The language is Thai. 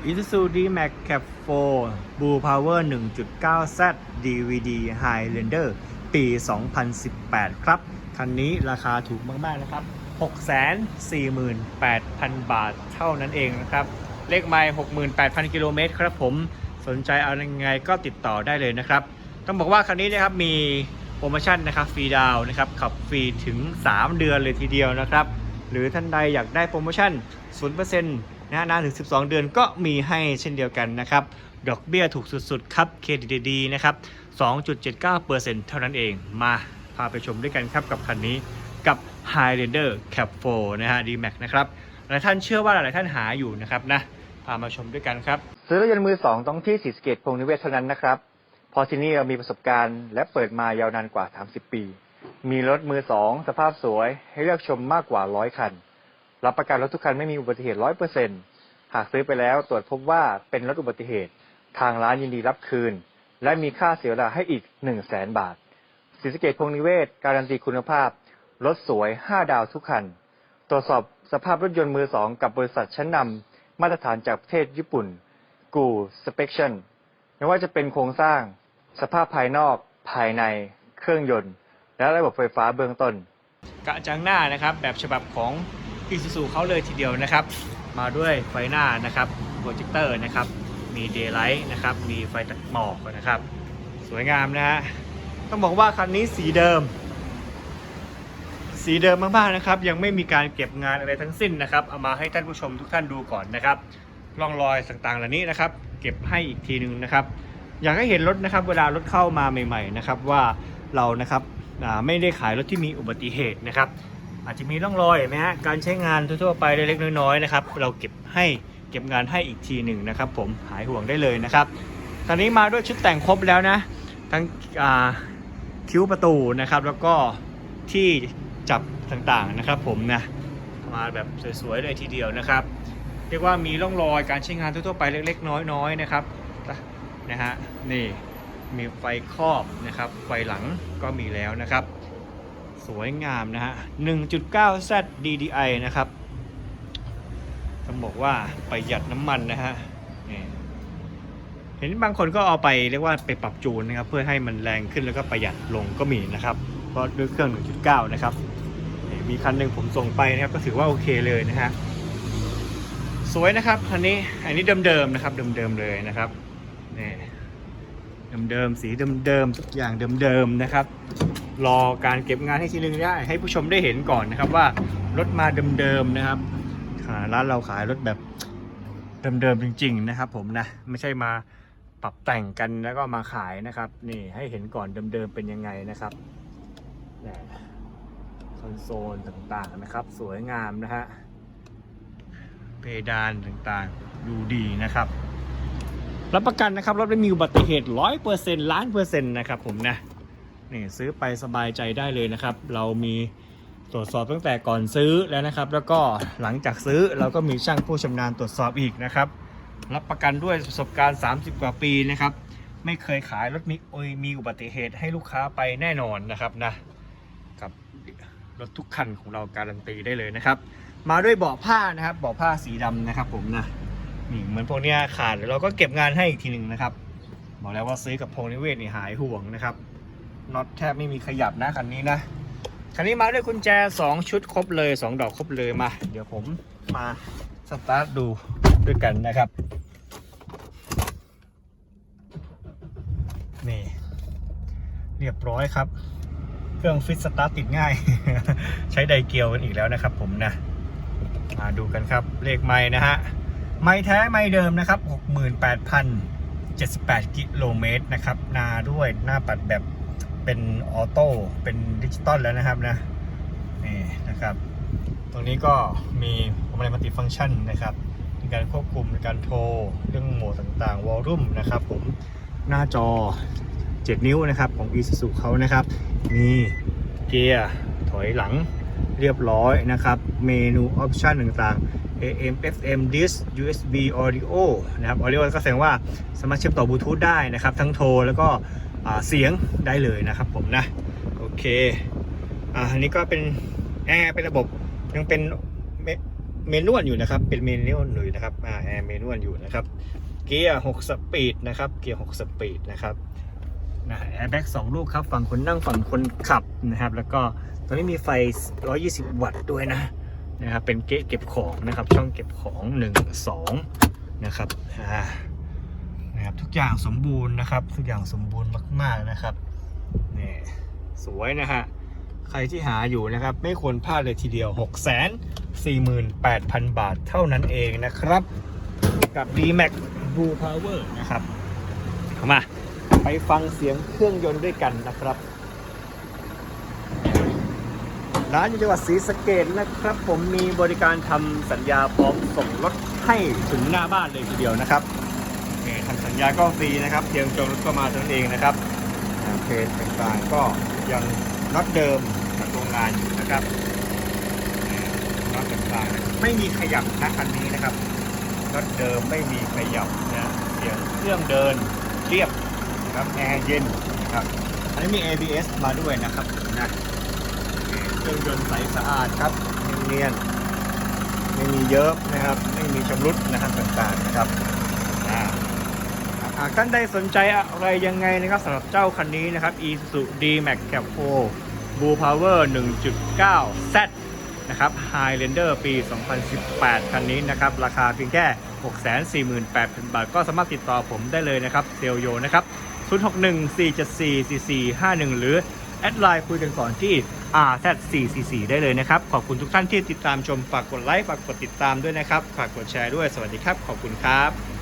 Isuzu D-Max Cap 4 Blue Power 1.9Z DVD Highlander ปี 2018 ครับ คันนี้ราคาถูกมาก ๆ นะครับ 648,000 บาทเท่านั้นเองนะครับ เลขไมล์68,000 กิโลเมตรครับผม สนใจเอายังไงก็ติดต่อได้เลยนะครับ ต้องบอกว่าคันนี้นะครับมีโปรโมชั่นนะครับฟรีดาวน์นะครับ ขับฟรีถึง 3 เดือนเลยทีเดียวนะครับ หรือท่านใดอยากได้โปรโมชั่น 0% นะฮะนานถึง 12 เดือนก็มีให้เช่นเดียวกันนะครับ ดอกเบี้ยถูกสุดๆ ครับเครดิตดีๆนะครับ 2.79%เท่านั้นเอง มาพาไปชมด้วยกันครับกับคันนี้กับ Highlander Cap 4นะฮะ D-Max นะครับ หลายท่านเชื่อว่าหลายท่านหาอยู่นะครับนะ พามาชมด้วยกันครับ ซื้อรถยนต์มือสองต้องที่สีสเกตพงนิเวศเท่านั้นนะครับ พอที่นี่เรามีประสบการณ์และเปิดมายาวนานกว่า 30 ปี มีรถมือสองสภาพสวยให้เลือกชมมากกว่าร้อยคัน รับประกันรถทุกคันไม่มีอุบัติเหตุร้อยเปอร์เซ็นหากซื้อไปแล้วตรวจพบว่าเป็นรถอุบัติเหตุ ทางร้านยินดีรับคืน และมีค่าเสียเวลาให้อีก1 0 0 0 0แสนบาทศรีสเกตพงนิเวศ การันตีคุณภาพ รถสวย 5 ดาวทุกคัน ตรวจสอบสภาพรถยนต์มือสองกับบริษัทชั้นนำมาตรฐานจากประเทศญี่ปุ่น กูสเปคชั่นไม่ว่าจะเป็นโครงสร้าง สภาพภายนอก ภายใน เครื่องยนต์ และระบบไฟฟ้าเบื้องต้น กระจังหน้านะครับ แบบฉบับของ i s u z u เขาเลยทีเดียวนะครับ มาด้วยไฟหน้านะครับโปรเจคเตอร์นะครับ มีเดย์ไลท์นะครับ มีไฟตัดหมอกนะครับ สวยงามนะฮะ ต้องบอกว่าคันนี้สีเดิม สีเดิมมากๆนะครับ ยังไม่มีการเก็บงานอะไรทั้งสิ้นนะครับ เอามาให้ท่านผู้ชมทุกท่านดูก่อนนะครับ ร่องรอยต่างๆเหล่านี้นะครับ เก็บให้อีกทีหนึ่งนะครับ อยากให้เห็นรถนะครับ เวลารถเข้ามาใหม่ ๆ นะครับว่าเรานะครับไม่ได้ขายรถที่มีอุบัติเหตุนะครับ อาจจะมีร่องรอยเห็นไหมฮะการใช้งานทั่วๆไปเล็กๆน้อยๆนะครับ เราเก็บให้เก็บงานให้อีกทีหนึ่งนะครับ ผมหายห่วงได้เลยนะครับ ตอนนี้มาด้วยชุดแต่งครบแล้วนะ ทั้งคิ้วประตูนะครับ แล้วก็ที่จับต่างๆนะครับ ผมนะมาแบบสวยๆเลยทีเดียวนะครับเรียกว่ามีร่องรอยการใช้งานทั่วๆไปเล็กๆ น้อยๆนะครับนะฮะนี่มีไฟครอบนะครับ ไฟหลังก็มีแล้วนะครับ วยงามนะฮะ 1.9Z DDI นะครับ ต้องบอกว่าประหยัดน้ำมันนะฮะเห็นบางคนก็เอาไปเรียกว่าไปปรับจูนนะครับ เพื่อให้มันแรงขึ้นแล้วก็ประหยัดลงก็มีนะครับ เพราะด้วยเครื่อง 1.9 นะครับ มีคันหนึ่งผมส่งไปนะครับ ก็ถือว่าโอเคเลยนะฮะ สวยนะครับคันนี้ อันนี้เดิมๆนะครับ เดิมๆเลยนะครับนี่เดิมๆสีเดิมๆทุกอย่างเดิมๆนะครับ รอการเก็บงานให้ทีนึงได้ ให้ผู้ชมได้เห็นก่อนนะครับว่ารถมาเดิมๆนะครับร้านเราขายรถแบบเดิมๆจริง ๆ นะครับ ผมนะไม่ใช่มาปรับแต่งกันแล้วก็มาขายนะครับ นี่ให้เห็นก่อนเดิมๆเป็นยังไงนะครับคอนโซลต่างๆนะครับ สวยงามนะฮะเพดานต่างๆดูดีนะครับรับประกันนะครับรถไม่มีอุบัติเหตุร้อยเปอร์เซ็นต์ล้านเปอร์เซ็นต์นะครับผมนะ นี่ซื้อไปสบายใจได้เลยนะครับ เรามีตรวจสอบตั้งแต่ก่อนซื้อแล้วนะครับ แล้วก็หลังจากซื้อเราก็มีช่างผู้ชำนาญตรวจสอบอีกนะครับ รับประกันด้วยประสบการณ์ 30 กว่าปีนะครับ ไม่เคยขายรถมีอยมีอุบัติเหตุให้ลูกค้าไปแน่นอนนะครับนะกับรถทุกคันของเราการันตีได้เลยนะครับ มาด้วยเบาะผ้านะครับเบาะผ้าสีดำนะครับ ผมนะนี่เหมือนพวกเนี้ยขาดเราก็เก็บงานให้อีกทีหนึ่งนะครับ บอกแล้วว่าซื้อกับพงนิเวศนี่หายห่วงนะครับ น็อตแทบไม่มีขยับนะคันนี้นะคันนี้มาด้วยกุญแจ 2 ชุดครบเลย 2 ดอกครบเลยมา เดี๋ยวผมมาสตาร์ทดูด้วยกันนะครับ นี่ เรียบร้อยครับ เครื่องฟิตสตาร์ทติดง่าย ใช้ไดเกียวกันอีกแล้วนะครับผมนะมาดูกันครับ เลขไม้นะฮะ ไม้แท้ไม้เดิมนะครับ 68,078 กิโลเมตรนะครับ นาด้วยหน้าปัดแบบ เป็นออโต้เป็นดิจิตอลแล้วนะครับนะนี่นะครับ ตรงนี้ก็มีอะไรมัลติฟังก์ชันนะครับในการควบคุมในการโทรเรื่องโหมดต่างๆวอลลุ่มนะครับผมหน้าจอ 7 นิ้วนะครับของ Isuzu เขานะครับ มีเกียร์ถอยหลังเรียบร้อยนะครับ เมนูออปชันต่างๆ AM FM Disk USB Audio นะครับ Audio ก็แสดงว่าสามารถเชื่อมต่อบลูทูธได้นะครับ ทั้งโทรแล้วก็ เสียงได้เลยนะครับผมนะ โอเคอ่าอันนี้ก็เป็นแอร์เป็นระบบยังเป็นเมนวลอยู่นะครับ เป็นเมนวลอยู่นะครับอ่าแอร์เมนวลอยู่นะครับ เกียร์6สปีดนะครับ เกียร์6สปีดนะครับนะแอร์แบ็กสองลูกครับ ฝั่งคนนั่งฝั่งคนขับนะครับ แล้วก็ตอนนี้มีไฟ 120 วัตต์ด้วยนะนะครับ เป็นเกะเก็บของนะครับ ช่องเก็บของ 1 2 นะครับอ่า นะครับทุกอย่างสมบูรณ์นะครับ ทุกอย่างสมบูรณ์มากๆนะครับนี่สวยนะฮะใครที่หาอยู่นะครับ ไม่ควรพลาดเลยทีเดียว 6 4 8 0 0 0 บาทเท่านั้นเองนะครับ กับ D-Max Blue Power นะครับเอามา ไปฟังเสียงเครื่องยนต์ด้วยกันนะครับ ร้านอยู่จังหวัดศรีสะเกดนะครับ ผมมีบริการทำสัญญาพร้อมส่งรถให้ถึงหน้าบ้านเลยทีเดียวนะครับ ทำสัญญาก็ฟรีนะครับเพียงจองรถก็มาเท่านั้นเองนะครับเพจต่างๆก็ยังน็อตเดิมจากโรงงานอยู่นะครับน็อตต่างๆไม่มีขยับนะคันนี้นะครับรถเดิมไม่มีขยับนะเสียงเครื่องเดินเรียบนะครับแอร์เย็นนะครับอันนี้มี ABS มาด้วยนะครับนะเครื่องยนต์ใสสะอาดครับเนียนๆไม่มีเยอะนะครับ ไม่มีชำรุดนะครับต่างๆนะครับ หากท่านใดสนใจอะไรยังไงนะครับสำหรับเจ้าคันนี้นะครับ Isuzu D-Max Cap 4 Blue Power 1.9 Z นะครับ Highlander ปี 2018 คันนี้นะครับ ราคาเพียงแค่ 648,000 บาท ก็สามารถติดต่อผมได้เลยนะครับ เซลโยนะครับ 0614744451 หรือ แอดไลน์คุยกันก่อนที่ RZ444 ได้เลยนะครับ ขอบคุณทุกท่านที่ติดตามชม ฝากกดไลค์ ฝากกดติดตามด้วยนะครับ ฝากกดแชร์ด้วย สวัสดีครับ ขอบคุณครับ